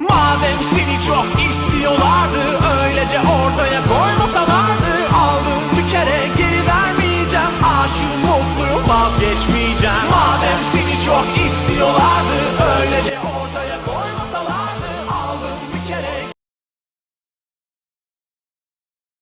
Madem seni çok istiyorlardı Öylece ortaya koymasalardı Aldım bir kere geri vermeyeceğim. Aşığım mutluyum vazgeçmeyeceğim